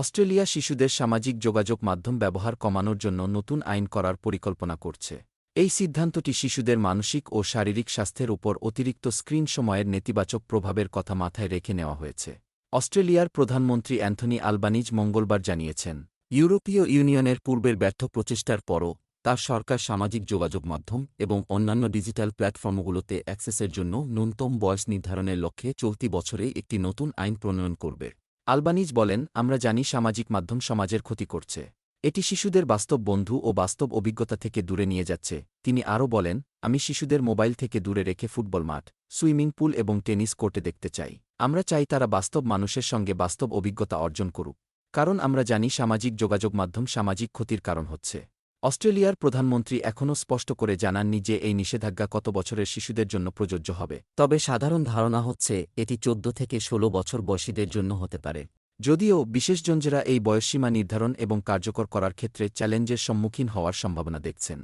Australia শিশুদের সামাজিক যোগাযোগ মাধ্যম ব্যবহার কমানোর জন্য নতুন আইন করার পরিকল্পনা করছে। এই সিদ্ধান্তটি শিশুদের মানসিক ও শারীরিক স্বাস্থ্যের উপর অতিরিক্ত স্ক্রিন সময়ের নেতিবাচক প্রভাবের কথা মাথায় রেখে নেওয়া হয়েছে। অস্ট্রেলিয়ার প্রধানমন্ত্রী অ্যান্থনি আলবানিজ মঙ্গলবার জানিয়েছেন, ইউরোপীয় ইউনিয়নের পূর্বের ব্যর্থ প্রচেষ্টার পরও তার সরকার সামাজিক যোগাযোগ মাধ্যম এবং অন্যান্য ডিজিটাল প্ল্যাটফর্মগুলোতে অ্যাক্সেসের জন্য ন্যূনতম বয়স নির্ধারণের লক্ষ্যে চলতি বছরে একটি নতুন আইন প্রণয়ন করবে। আলবানিজ বলেন, আমরা জানি সামাজিক মাধ্যম সমাজের ক্ষতি করছে। এটি শিশুদের বাস্তব বন্ধু ও বাস্তব অভিজ্ঞতা থেকে দূরে নিয়ে যাচ্ছে। তিনি আরও বলেন, আমি শিশুদের মোবাইল থেকে দূরে রেখে ফুটবল মাঠ, সুইমিং পুল এবং টেনিস কোর্টে দেখতে চাই। আমরা চাই তারা বাস্তব মানুষের সঙ্গে বাস্তব অভিজ্ঞতা অর্জন করুক। কারণ আমরা জানি সামাজিক যোগাযোগ মাধ্যম সামাজিক ক্ষতির কারণ হচ্ছে। অস্ট্রেলিয়ার প্রধানমন্ত্রী এখনও স্পষ্ট করে জানাননি যে এই নিষেধাজ্ঞা কত বছরের শিশুদের জন্য প্রযোজ্য হবে। তবে সাধারণ ধারণা হচ্ছে এটি চোদ্দ থেকে ১৬ বছর বয়সীদের জন্য হতে পারে। যদিও বিশেষজনজেরা এই বয়সসীমা নির্ধারণ এবং কার্যকর করার ক্ষেত্রে চ্যালেঞ্জের সম্মুখীন হওয়ার সম্ভাবনা দেখছেন।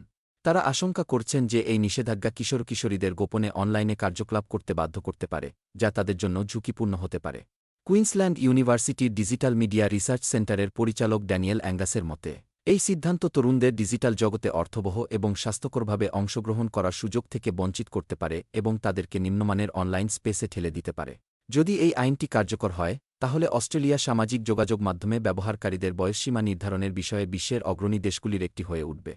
তারা আশঙ্কা করছেন যে এই নিষেধাজ্ঞা কিশোর কিশোরীদের গোপনে অনলাইনে কার্যকলাপ করতে বাধ্য করতে পারে, যা তাদের জন্য ঝুঁকিপূর্ণ হতে পারে। কুইন্সল্যান্ড ইউনিভার্সিটির ডিজিটাল মিডিয়া রিসার্চ সেন্টারের পরিচালক ড্যানিয়েল অ্যাঙ্গাসের মতে এই সিদ্ধান্ত তরুণদের ডিজিটাল জগতে অর্থবহ এবং স্বাস্থ্যকরভাবে অংশগ্রহণ করার সুযোগ থেকে বঞ্চিত করতে পারে এবং তাদেরকে নিম্নমানের অনলাইন স্পেসে ঠেলে দিতে পারে। যদি এই আইনটি কার্যকর হয়, তাহলে অস্ট্রেলিয়া সামাজিক যোগাযোগ মাধ্যমে ব্যবহারকারীদের বয়সসীমা নির্ধারণের বিষয়ে বিশ্বের অগ্রণী দেশগুলির একটি হয়ে উঠবে।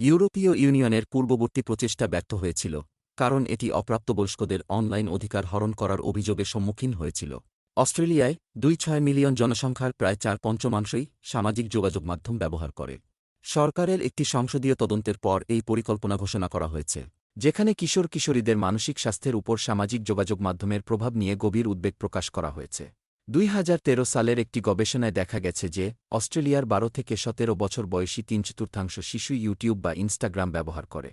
ইউরোপীয় ইউনিয়নের পূর্ববর্তী প্রচেষ্টা ব্যর্থ হয়েছিল, কারণ এটি অপ্রাপ্তবয়স্কদের অনলাইন অধিকার হরণ করার অভিযোগে সম্মুখীন হয়েছিল। অস্ট্রেলিয়ায় দুই ছয় মিলিয়ন জনসংখ্যার প্রায় চার পঞ্চমাংশই সামাজিক যোগাযোগ মাধ্যম ব্যবহার করে। সরকারের একটি সংসদীয় তদন্তের পর এই পরিকল্পনা ঘোষণা করা হয়েছে, যেখানে কিশোর কিশোরীদের মানসিক স্বাস্থ্যের উপর সামাজিক যোগাযোগ মাধ্যমের প্রভাব নিয়ে গভীর উদ্বেগ প্রকাশ করা হয়েছে। দুই হাজার তেরো সালের একটি গবেষণায় দেখা গেছে যে, অস্ট্রেলিয়ার বারো থেকে সতেরো বছর বয়সী তিন চতুর্থাংশ শিশু ইউটিউব বা ইনস্টাগ্রাম ব্যবহার করে।